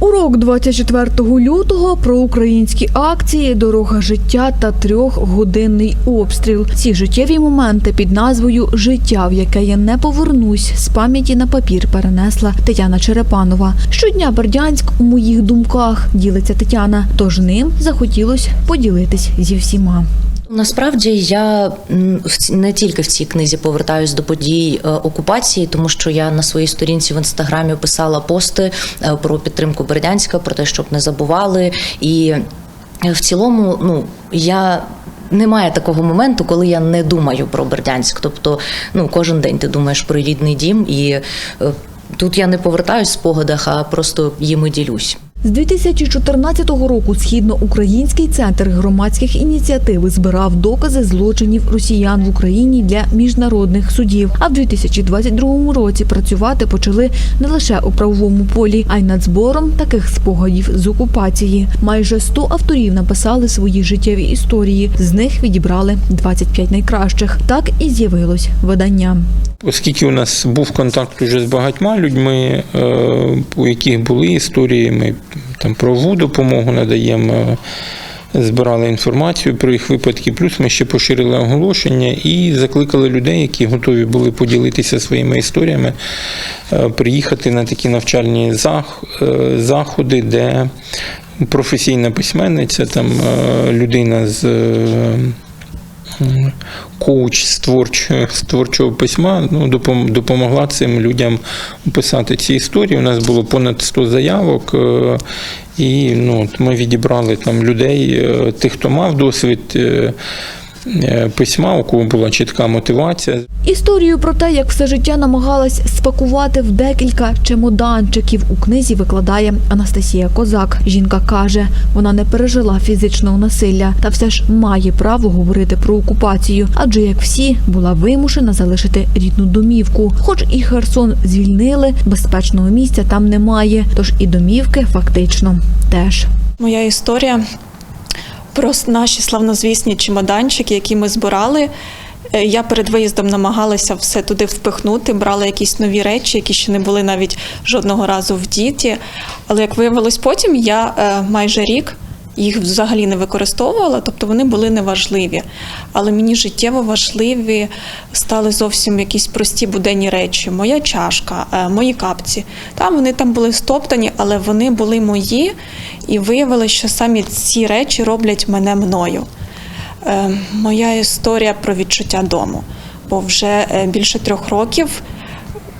Урок 24 лютого про українські акції, дорога життя та трьохгодинний обстріл. Ці життєві моменти під назвою Життя, в яке я не повернусь, з пам'яті на папір перенесла Тетяна Черепанова. Щодня Бердянськ у моїх думках ділиться Тетяна. Тож ним захотілось поділитись зі всіма. Насправді я не тільки в цій книзі повертаюсь до подій е, окупації, тому що я на своїй сторінці в інстаграмі писала пости е, про підтримку Бердянська, про те, щоб не забували. І е, в цілому, ну я. Немає такого моменту, коли я не думаю про Бердянськ. Тобто, ну кожен день ти думаєш про рідний дім, і е, тут я не повертаюсь в спогадах, а просто їми ділюсь. З 2014 року східноукраїнський центр громадських ініціатив збирав докази злочинів росіян в Україні для міжнародних судів. А в 2022 році працювати почали не лише у правовому полі, а й над збором таких спогадів з окупації. Майже 100 авторів написали свої життєві історії. З них відібрали 25 найкращих. Так і з'явилось видання. Оскільки у нас був контакт уже з багатьма людьми, е, у яких були історії, ми там правову допомогу надаємо. Збирали інформацію про їх випадки, плюс ми ще поширили оголошення і закликали людей, які готові були поділитися своїми історіями, е, приїхати на такі навчальні е, заходи, де професійна письменниця, там е, людина з коуч з творчого, з творчого письма ну, допомогла цим людям писати ці історії. У нас було понад 100 заявок. е, І ну, ми відібрали там людей, е, тих, хто мав досвід е, письма, у кого була чітка мотивація. Історію про те, як все життя намагалась спакувати в декілька чемоданчиків у книзі викладає Анастасія Козак. Жінка каже, вона не пережила фізичного насилля та все ж має право говорити про окупацію, адже як всі була вимушена залишити рідну домівку. Хоч і Херсон звільнили, безпечного місця там немає, тож і домівки фактично теж. Моя історія про наші славнозвісні чемоданчики, які ми збирали. Е, Я перед виїздом намагалася все туди впихнути, брала якісь нові речі, які ще не були навіть жодного разу в діті. Але як виявилось потім, я е, майже рік їх взагалі не використовувала, тобто вони були неважливі. Але мені життєво важливі стали зовсім якісь прості буденні речі. Моя чашка, е, мої капці. Там вони там були стоптані, але вони були мої, і виявилося, що самі ці речі роблять мене мною. Е, Моя історія про відчуття дому. Бо вже е, більше трьох років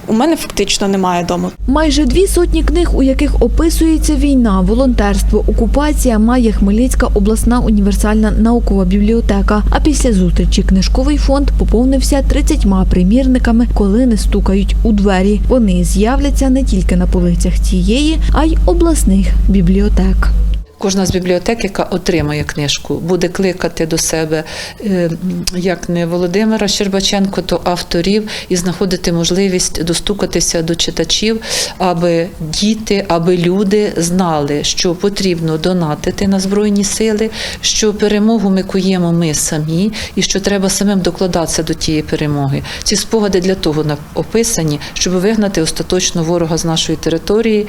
у мене фактично немає дому. Майже дві сотні книг, у яких описується війна, волонтерство, окупація, має Хмельницька обласна універсальна наукова бібліотека. А після зустрічі книжковий фонд поповнився 30 примірниками, коли не стукають у двері. Вони з'являться не тільки на полицях цієї, а й обласних бібліотек. Кожна з бібліотек, яка отримає книжку, буде кликати до себе е, як не Володимира Щербаченко, то авторів і знаходити можливість достукатися до читачів, аби діти, аби люди знали, що потрібно донатити на збройні сили, що перемогу ми куємо ми самі, і що треба самим докладатися до тієї перемоги. Ці спогади для того описані, щоб вигнати остаточно ворога з нашої території,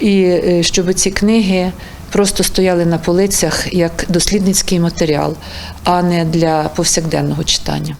і е, щоб ці книги просто стояли на полицях як дослідницький матеріал, а не для повсякденного читання.